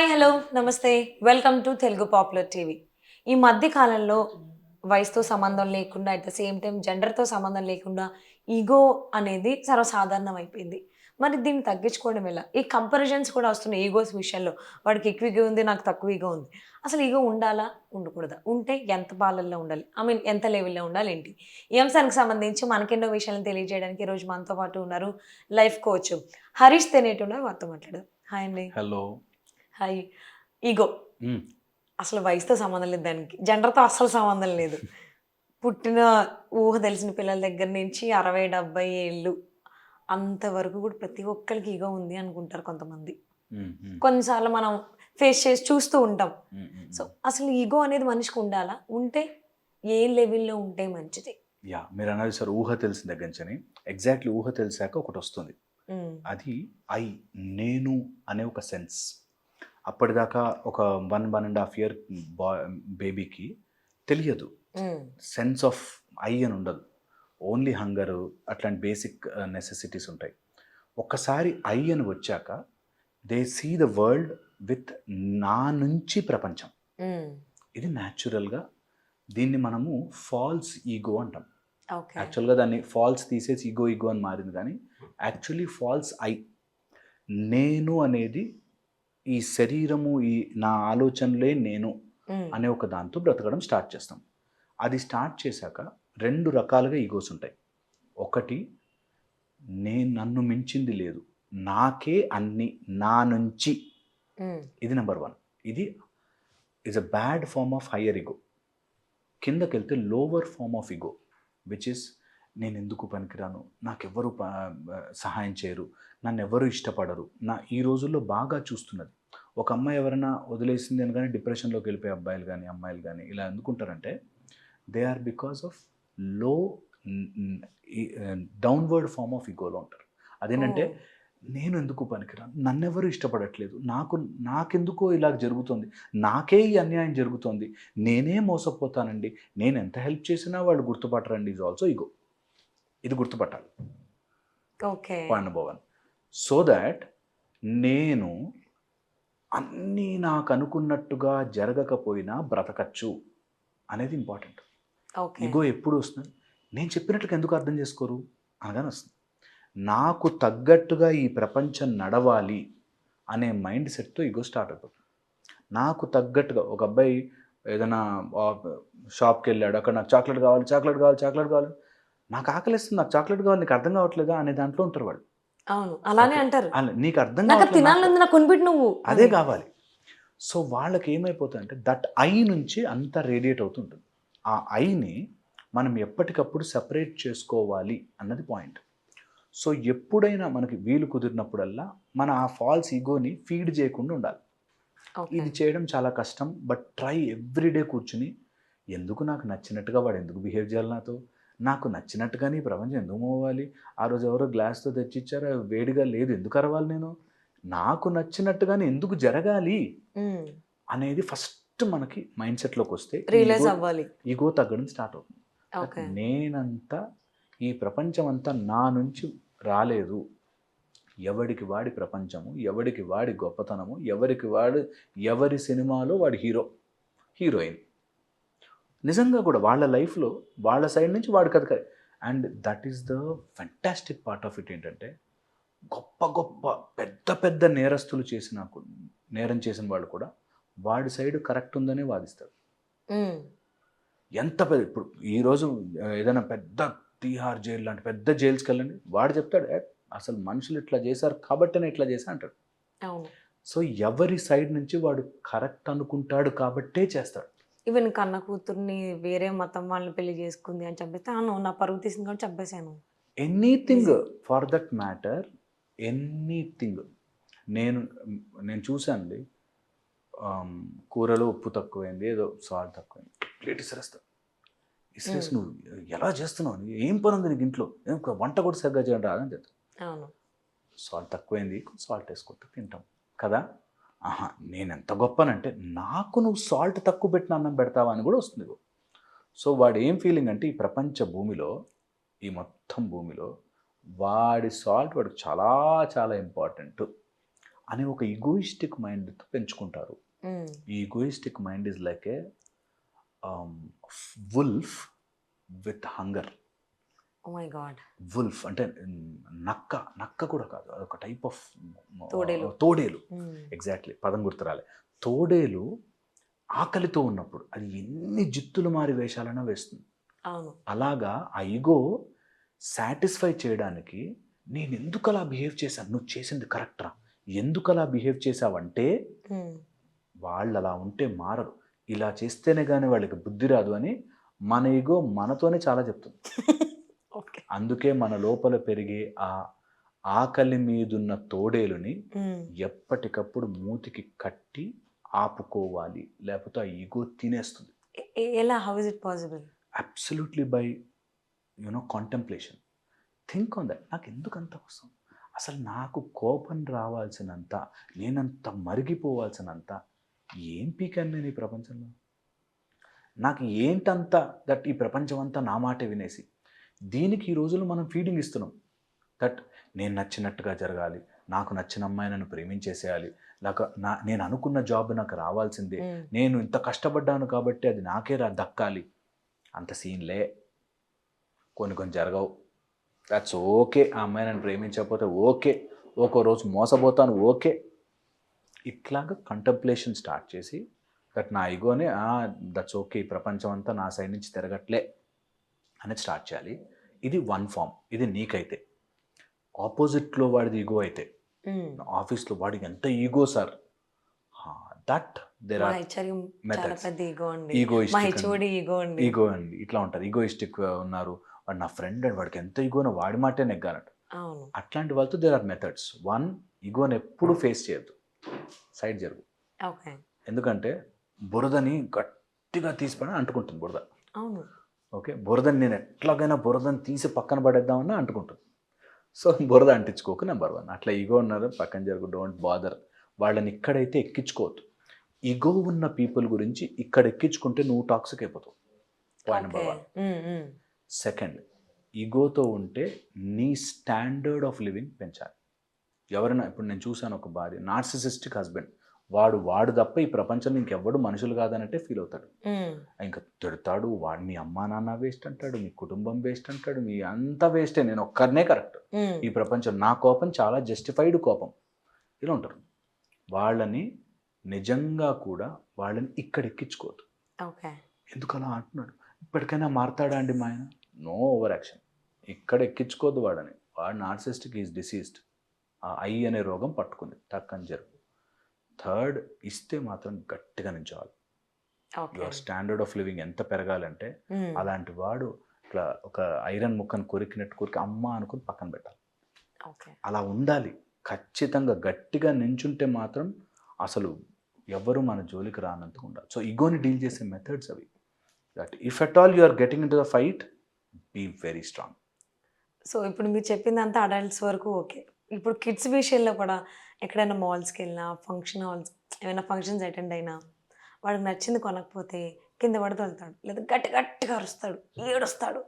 Hi hello నమస్తే. Welcome to Telugu popular TV. ఈ మధ్య కాలంలో వయసుతో సంబంధం లేకుండా అట్ ద సేమ్ టైం జెండర్తో సంబంధం లేకుండా ఈగో అనేది సర్వసాధారణం అయిపోయింది మరి దీన్ని తగ్గించుకోవడం ఎలా? ఈ కంపారిజన్స్ కూడా వస్తున్నాయి ఈగోస్ విషయంలో. వాడికి ఎక్కువ ఈగో ఉంది నాకు తక్కువ ఈగో ఉంది. అసలు ఈగో ఉండాలా? ఉండకూడదా? ఉంటే ఎంత పాలల్లో ఉండాలి? ఐ మీన్ ఎంత లెవెల్లో ఉండాలి ఏంటి? ఈ అంశానికి సంబంధించి మనకెన్నో విషయాలను తెలియజేయడానికి ఈరోజు మనతో పాటు ఉన్నారు లైఫ్ కోచ్ హరీష్ తెనేటి ఉన్నారు. వారితో మాట్లాడదాం. హాయ్ అండి. హలో. Hi ego. అసలు వయసుతో సంబంధం లేదు దానికి. జెండర్తో అస్సలు సంబంధం లేదు. పుట్టిన ఊహ తెలిసిన పిల్లల దగ్గర నుంచి అరవై డెబ్బై ఏళ్ళు అంతవరకు కూడా ప్రతి ఒక్కరికి ఈగో ఉంది అనుకుంటారు కొంతమంది. కొన్నిసార్లు మనం ఫేస్ చేసి చూస్తూ ఉంటాం. సో అసలు ఈగో అనేది మనిషికి ఉండాలా? ఉంటే ఏ లెవెల్లో ఉంటే మంచిది? యా మీరు అన్నది సార్ ఊహ తెలిసిన దగ్గర నుంచి ఎగ్జాక్ట్లీ ఊహ తెలిసాక ఒకటి వస్తుంది. అది ఐ నేను అనే ఒక సెన్స్. అప్పటిదాకా ఒక one one and half year బా బేబీకి తెలియదు. సెన్స్ ఆఫ్ ఐ అని ఉండదు. ఓన్లీ హంగర్ అట్లాంటి బేసిక్ నెసెసిటీస్ ఉంటాయి. ఒక్కసారి ఐ అని వచ్చాక they see the world with నా నుంచి ప్రపంచం. ఇది న్యాచురల్గా దీన్ని మనము ఫాల్స్ ఈగో అంటాం. యాక్చువల్గా దాన్ని ఫాల్స్ తీసేసి ఈగో ఈగో అని మారింది కానీ యాక్చువల్లీ ఫాల్స్ ఐ. నేను అనేది ఈ శరీరము ఈ నా ఆలోచనలే నేను అనే ఒక దాంతో బ్రతకడం స్టార్ట్ చేస్తాం. అది స్టార్ట్ చేశాక రెండు రకాలుగా ఈగోస్ ఉంటాయి. ఒకటి నేను నన్ను మించింది లేదు. నాకే అన్ని నా నుంచి. ఇది నెంబర్ వన్. ఇది is a bad form of higher ego కిందకి వెళ్తే lower form of ego which is నేను ఎందుకు పనికిరాను? నాకెవ్వరు సహాయం చేయరు. నన్ను ఎవరు ఇష్టపడరు. నా ఈ రోజుల్లో బాగా చూస్తున్నది. ఒక అమ్మాయి ఎవరైనా వదిలేసింది అని కానీ డిప్రెషన్లోకి వెళ్ళిపోయే అబ్బాయిలు కానీ అమ్మాయిలు కానీ ఇలా ఎందుకుంటారంటే దే ఆర్ బికాస్ ఆఫ్లో డౌన్వర్డ్ ఫార్మ్ ఆఫ్ ఈగోలో ఉంటారు. అదేంటంటే నేను ఎందుకు పనికిరాను? నన్నెవరు ఇష్టపడట్లేదు. నాకు నాకెందుకో ఇలా జరుగుతుంది. నాకే ఈ అన్యాయం జరుగుతుంది. నేనే మోసపోతానండి. నేను ఎంత హెల్ప్ చేసినా వాళ్ళు గుర్తుపట్టరండి. ఈజ్ ఆల్సో ఇగో ఇది గుర్తుపట్టాలి. Okay. Point number one so that నేను అన్నీ నాకు అనుకున్నట్టుగా జరగకపోయినా బ్రతకచ్చు అనేది ఇంపార్టెంట్. ఇగో ఎప్పుడు వస్తుంది? నేను చెప్పినట్లుగా ఎందుకు అర్థం చేసుకోరు? అనగానే వస్తుంది. నాకు తగ్గట్టుగా ఈ ప్రపంచం నడవాలి అనే మైండ్ సెట్తో ఇగో స్టార్ట్ అయిపోతుంది నాకు తగ్గట్టుగా ఒక అబ్బాయి ఏదైనా షాప్కి వెళ్ళాడు అక్కడ నాకు చాక్లెట్ కావాలి చాక్లెట్ కావాలి చాక్లెట్ కావాలి. నాకు ఆకలిస్తుంది నాకు చాక్లెట్ కావాలి నీకు అర్థం కావట్లేదా అనే దాంట్లో ఉంటారు వాళ్ళు. అవును అలానే. అంటారు. అలా, నీకు అర్థం తినాలని కొనిపెట్టి నువ్వు అదే. కావాలి. సో వాళ్ళకి ఏమైపోతుందంటే దట్ ఐ నుంచి అంతా రేడియేట్ అవుతుంటుంది. ఆ ఐని మనం ఎప్పటికప్పుడు సెపరేట్ చేసుకోవాలి అన్నది పాయింట్ సో ఎప్పుడైనా మనకి వీలు కుదిరినప్పుడల్లా మన ఆ ఫాల్స్ ఈగోని ఫీడ్ చేయకుండా ఉండాలి. ఇది చేయడం చాలా కష్టం బట్ ట్రై ఎవ్రీడే కూర్చుని ఎందుకు నాకు నచ్చినట్టుగా వాడు ఎందుకు బిహేవ్ చేయాలి నాతో? నాకు నచ్చినట్టుగానే ఈ ప్రపంచం ఎందుకు మూవ్ అవ్వాలి ఆ రోజు ఎవరో గ్లాస్తో తెచ్చిచ్చారు వేడిగా లేదు ఎందుకు అరవాలి నేను? నాకు నచ్చినట్టుగానే ఎందుకు జరగాలి? అనేది ఫస్ట్ మనకి మైండ్ సెట్లోకి వస్తే రియలైజ్ అవ్వాలి. ఈగో తగ్గడం స్టార్ట్ అవుతుంది. నేనంతా ఈ ప్రపంచం అంతా నా నుంచి రాలేదు. ఎవడికి వాడి ప్రపంచము ఎవడికి వాడి గొప్పతనము ఎవరికి వాడు ఎవరి సినిమాలో వాడి హీరో హీరోయిన్. నిజంగా కూడా వాళ్ళ లైఫ్లో వాళ్ళ సైడ్ నుంచి వాడి కథ and that is the fantastic part of it ఏంటంటే గొప్ప గొప్ప పెద్ద పెద్ద నేరస్తులు చేసిన నేరం చేసిన వాళ్ళు కూడా వాడి సైడ్ కరెక్ట్ ఉందనే వాదిస్తారు. ఎంత పెద్ద ఇప్పుడు ఈరోజు ఏదైనా పెద్ద తీహార్ జైలు లాంటి పెద్ద జైల్స్కి వెళ్ళండి వాడు చెప్తాడు "ఏ, అసలు మనుషులు ఇట్లా చేశారు కాబట్టినే ఇట్లా చేశా అంటాడు. సో ఎవరి సైడ్ నుంచి వాడు కరెక్ట్ అనుకుంటాడు కాబట్టే చేస్తాడు. ఈవెన్ కన్న కూతుర్ని వేరే మతం వాళ్ళని పెళ్ళి చేసుకుంది అని చంపేస్తే "ఆ, నువ్వు నా పరువు తీసింది కాబట్టి చంపేశాను anything for that matter anything నేను నేను ఆమ్, కూరలో ఉప్పు తక్కువైంది ఏదో సాల్ట్ తక్కువైంది. ప్లేట్ ఇసిరేస్తా. ఇసిరేసి Mm. నువ్వు ఎలా చేస్తున్నావు? ఏం పని ఉంది నీకు ఇంట్లో? వంట కూడా సరిగ్గా చేయడం రాదని చెప్తా. అవును. సాల్ట్ తక్కువైంది సాల్ట్ వేసుకుంటూ తింటాం. కదా? ఆహా నేను ఎంత గొప్పనంటే నాకు నువ్వు సాల్ట్ తక్కువ పెట్టిన అన్నం పెడతావా అని కూడా వస్తుంది. సో వాడు ఏం ఫీలింగ్ అంటే ఈ ప్రపంచ భూమిలో ఈ మొత్తం భూమిలో వాడి సాల్ట్ వాడికి చాలా చాలా ఇంపార్టెంట్ అనే ఒక ఈగోయిస్టిక్ మైండ్తో పెంచుకుంటారు. ఈ egoistic mind is like a wolf with hunger wolf అంటే మ్, నక్క నక్క కూడా కాదు. అదొక టైప్ ఆఫ్ తోడేలు. తోడేలు. ఎగ్జాక్ట్లీ పదం గుర్తురాలే. తోడేలు ఆకలితో ఉన్నప్పుడు అది ఎన్ని జిత్తులు మారి వేషాలైనా వేస్తుంది. అలాగా ఆ ఈగో సాటిస్ఫై చేయడానికి నేను ఎందుకు అలా బిహేవ్ చేశాను? నువ్వు చేసింది కరెక్ట్రా ఎందుకు అలా బిహేవ్ చేసావంటే ఉమ్. వాళ్ళు అలా ఉంటే మారరు. ఇలా చేస్తేనే కానీ వాళ్ళకి బుద్ధి రాదు అని మన ఈగో మనతోనే చాలా చెప్తుంది. అందుకే మన లోపల పెరిగే ఆ ఆకలి మీదున్న తోడేలుని. ఎప్పటికప్పుడు మూతికి కట్టి ఆపుకోవాలి. లేకపోతే ఆ ఈగో తినేస్తుంది. ఎలా? How is it possible absolutely by you know contemplation think on that నాకు ఎందుకు అంత అవసరం? అసలు నాకు కోపం రావాల్సినంత నేనంత మరిగిపోవాల్సినంత ఏం పీకాను నేను ఈ ప్రపంచంలో? నాకు ఏంటంత దట్ ఈ ప్రపంచం అంతా నా మాటే వినేసి? దీనికి ఈ రోజుల్లో మనం ఫీడింగ్ ఇస్తున్నాం. దట్ నేను నచ్చినట్టుగా జరగాలి నాకు నచ్చిన అమ్మాయి నన్ను ప్రేమించేసేయాలి నాకు నా నేను అనుకున్న జాబ్ నాకు రావాల్సిందే. నేను ఇంత కష్టపడ్డాను కాబట్టి అది నాకే రా దక్కాలి. అంత సీన్లే కొన్ని కొన్ని జరగవు. దట్స్ ఓకే ఆ అమ్మాయి నన్ను ప్రేమించకపోతే ఓకే ఒక్కో రోజు మోసపోతాను ఓకే ఇట్లాగా కంటంప్లేషన్ స్టార్ట్ చేసి దట్ నా ఇగోనే దట్స్ ఓకే ఈ ప్రపంచం అంతా నా సైడ్ నుంచి తిరగట్లే. అనేది స్టార్ట్ చేయాలి. ఇది వన్ ఫామ్ ఇది నీకైతే. ఆపోజిట్లో వాడిది ఈగో అయితే. ఆఫీస్లో వాడికి ఎంత ego sir that there are ego ego అండి. ఇట్లా ఉంటారు ఈగోయిస్టిక్ ఉన్నారు. వాడు నా ఫ్రెండ్ అండ్. వాడికి ఎంత ఈగోనో వాడి మాటే నెగ్గాలంట. అట్లాంటి వాళ్ళతో దేర్ ఆర్ మెథడ్స్ వన్ ఈగోని ఎప్పుడు ఫేస్ చేయొద్దు. సైడ్ జరుగు. ఎందుకంటే బురదని గట్టిగా తీసిపడి అంటుకుంటుంది బురద. అవును. ఓకే? బురదని నేను ఎట్లాగైనా బురదని తీసి పక్కన పడేద్దామన్నా అంటుకుంటుంది. సో బురద అంటించుకోకు నెంబర్ వన్. అట్లా ఈగో ఉన్నారు పక్కన జరుగు డోంట్ బాదర్. వాళ్ళని ఇక్కడైతే ఎక్కించుకోవద్దు. ఈగో ఉన్న పీపుల్ గురించి ఇక్కడ ఎక్కించుకుంటే నువ్వు టాక్సిక్ అయిపోతావు. Point number one. సెకండ్ ఈగోతో ఉంటే నీ స్టాండర్డ్ ఆఫ్ లివింగ్ పెంచాలి. ఎవరైనా ఇప్పుడు నేను చూశాను ఒక భార్య నార్సిసిస్టిక్ హస్బెండ్ వాడు వాడు తప్ప ఈ ప్రపంచంలో ఇంకెవ్వడు మనుషులు కాదనంటే ఫీల్ అవుతాడు. ఇంకా తిడతాడు వాడు మీ అమ్మా నాన్న వేస్ట్ అంటాడు మీ కుటుంబం వేస్ట్ అంటాడు మీ అంతా వేస్టే నేను ఒక్కరినే కరెక్ట్. ఈ ప్రపంచం నా కోపం చాలా జస్టిఫైడ్ కోపం. ఇలా ఉంటారు. వాళ్ళని నిజంగా కూడా వాళ్ళని ఇక్కడ ఎక్కించుకోవద్దు. ఓకే. ఎందుకు అలా అంటున్నాడు? ఇప్పటికైనా మారతాడా అండి మా ఆయన? నో ఓవర్ యాక్షన్ ఇక్కడ ఎక్కించుకోవద్దు వాడని వాడు నార్సిస్టిక్ ఈజ్ డిసీజ్డ్ ఆ ఐ అనే రోగం పట్టుకుంది. టక్కని జరుగు. థర్డ్ ఇస్తే మాత్రం గట్టిగా నించోవాలి. Okay. Your standard of living ఎంత పెరగాలంటే. అలాంటి వాడు ఇట్లా ఒక ఐరన్ ముక్కను కొరికినట్టు కొరికి అమ్మ అనుకుని పక్కన పెట్టాలి. ఓకే. అలా ఉండాలి. ఖచ్చితంగా గట్టిగా నించుంటే మాత్రం అసలు ఎవరు మన జోలికి రానంతగా ఉండాలి. సో ఈగోని డీల్ చేసే మెథడ్స్ అవి. That if at all you are getting into the fight be very strong so ఇప్పుడు మీరు చెప్పిందంతా అడల్ట్స్ వరకు ఓకే. ఇప్పుడు కిడ్స్ విషయంలో కూడా ఎక్కడైనా మాల్స్కి వెళ్ళినా ఫంక్షన్ హాల్స్ ఏమైనా ఫంక్షన్స్ అటెండ్ అయినా వాడికి నచ్చింది కొనకపోతే కింద పడి తొలుతాడు. లేదా గట్టి గట్టిగా అరుస్తాడు. ఏడుస్తాడు.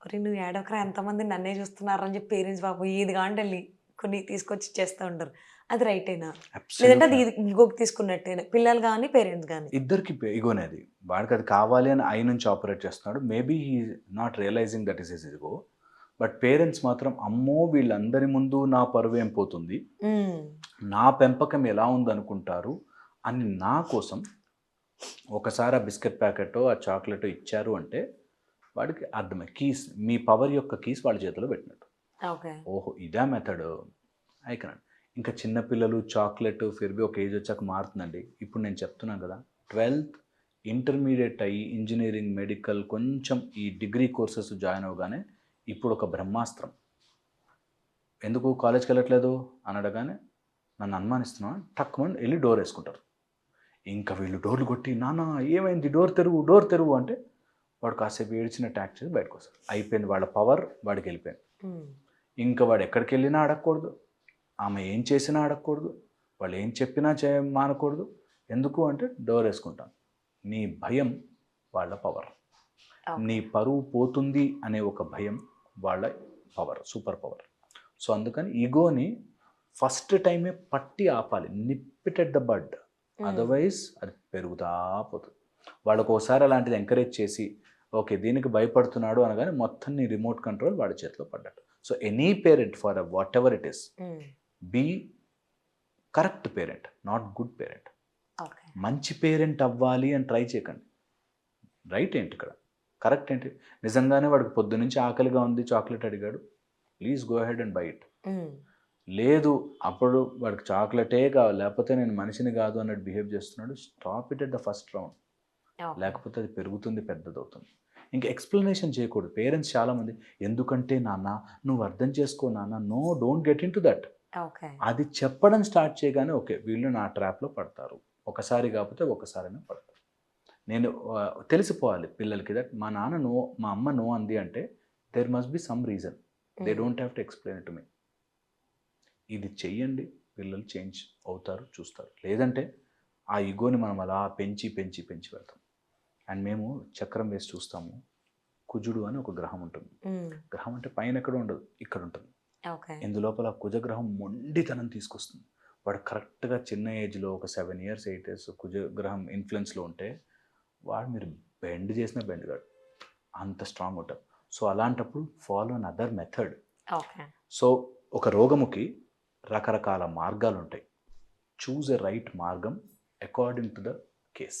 ఒరే నువ్వు ఏడొకరా ఎంతమంది నన్నే చూస్తున్నారు అని చెప్పి పేరెంట్స్ బాబు ఇది కాంటెళ్ళి కొన్ని తీసుకొచ్చి చేస్తూ ఉంటారు. అది రైట్ అయినా? లేదంటే అది ఇంకొక తీసుకున్నట్టేనా? పిల్లలు కానీ పేరెంట్స్ కానీ. ఇద్దరికి ఈగోనే అది. వాడికి అది కావాలి అని ఐ నుంచి ఆపరేట్ చేస్తున్నాడు. Maybe he not realizing that is is ego but parents మాత్రం అమ్మో వీళ్ళందరి ముందు నా పరువు ఏం పోతుంది నా పెంపకం ఎలా ఉందనుకుంటారు? అని నా కోసం ఒకసారి ఆ బిస్కెట్ ప్యాకెట్ ఆ చాక్లెట్ ఇచ్చారు అంటే వాడికి అర్థమై కీస్ మీ పవర్ యొక్క కీస్ వాళ్ళ చేతిలో పెట్టినట్టు. ఓకే. ఓహో ఇదా మెథడ్. అయికనండి ఇంకా చిన్నపిల్లలు చాక్లెట్ ఫిర్బి ఒక ఏజ్ వచ్చాక మారుతుందండి. ఇప్పుడు నేను చెప్తున్నాను కదా ట్వెల్త్ ఇంటర్మీడియట్ అయ్యి ఇంజనీరింగ్ మెడికల్ కొంచెం ఈ డిగ్రీ కోర్సెస్ జాయిన్ అవగానే ఇప్పుడు ఒక బ్రహ్మాస్త్రం. ఎందుకు కాలేజ్కి వెళ్ళట్లేదు? అని అడగానే నన్ను అనుమానిస్తున్నా టక్కుమని వెళ్ళి డోర్ వేసుకుంటారు. ఇంకా వీళ్ళు డోర్లు కొట్టి నాన్న ఏమైంది? డోర్ తెరువు డోర్ తెరువు అంటే వాడు కాసేపు ఏడ్చిన ట్యాక్ చేసి బయటకు వస్తారు అయిపోయింది వాళ్ళ పవర్ వాడికి వెళ్ళిపోయింది. ఇంకా వాడు ఎక్కడికి వెళ్ళినా అడగకూడదు. ఆమె ఏం చేసినా అడగకూడదు. వాళ్ళు ఏం చెప్పినా చే మానకూడదు. ఎందుకు అంటే డోర్ వేసుకుంటాను నీ భయం వాళ్ళ పవర్. నీ పరువు పోతుంది అనే ఒక భయం వాళ్ళ పవర్ సూపర్ పవర్ సో అందుకని ఈగోని ఫస్ట్ టైమే పట్టి ఆపాలి నిప్పిటెడ్ ద బడ్ అదర్వైజ్ అది పెరుగుతా పోతుంది. వాళ్ళకు ఒకసారి అలాంటిది ఎంకరేజ్ చేసి ఓకే దీనికి భయపడుతున్నాడు అనగానే మొత్తం నీ రిమోట్ కంట్రోల్ వాడి చేతిలో పడ్డట్టు. So any parent for whatever it is um, be correct parent not good parent మంచి పేరెంట్ అవ్వాలి అని ట్రై చేయకండి. రైట్ ఏంటి ఇక్కడ? కరెక్ట్ ఏంటి? నిజంగానే వాడికి పొద్దు నుంచి ఆకలిగా ఉంది చాక్లెట్ అడిగాడు. Please go head and buy it. Um, లేదు అప్పుడు వాడికి చాక్లెటే కావాలి. లేకపోతే నేను మనిషిని కాదు అన్నట్టు బిహేవ్ చేస్తున్నాడు. Stop it at the first round. లేకపోతే అది పెరుగుతుంది పెద్దదవుతుంది. ఇంకా ఎక్స్ప్లెనేషన్ చేయకూడదు. పేరెంట్స్ చాలామంది ఎందుకంటే నాన్న నువ్వు అర్థం చేసుకో నాన్న no don't get into that అది చెప్పడం స్టార్ట్ చేయగానే ఓకే వీళ్ళు నా ట్రాప్లో పడతారు. ఒకసారి కాకపోతే ఒకసారైనా పడతారు. నేను తెలిసిపోవాలి పిల్లలకి దట్ మా నాన్న నో మా అమ్మ నో అంది అంటే there must be some reason they don't have to explain to me ఇది చెయ్యండి పిల్లలు చేంజ్ అవుతారు చూస్తారు. లేదంటే ఆ ఇగోని మనం అలా పెంచి పెంచి పెంచి వెళ్తాం అండ్ మేము చక్రం వేసి చూస్తాము. కుజుడు అని ఒక గ్రహం ఉంటుంది. గ్రహం అంటే పైన ఎక్కడ ఉండదు ఇక్కడ ఉంటుంది. ఇందులోపల కుజగ్రహం మొండితనం తీసుకొస్తుంది. వాడు కరెక్ట్గా చిన్న ఏజ్లో ఒక సెవెన్ ఇయర్స్ ఎయిట్ ఇయర్స్ కుజగ్రహం ఇన్ఫ్లుయెన్స్లో ఉంటే వాడు మీరు బెండ్ చేసిన బెండ్ కాడు. అంత స్ట్రాంగ్ ఉంటారు సో అలాంటప్పుడు follow another method okay so ఒక రోగముకి రకరకాల మార్గాలు ఉంటాయి చూజ్ ఎ రైట్ మార్గం అకార్డింగ్ టు ద కేస్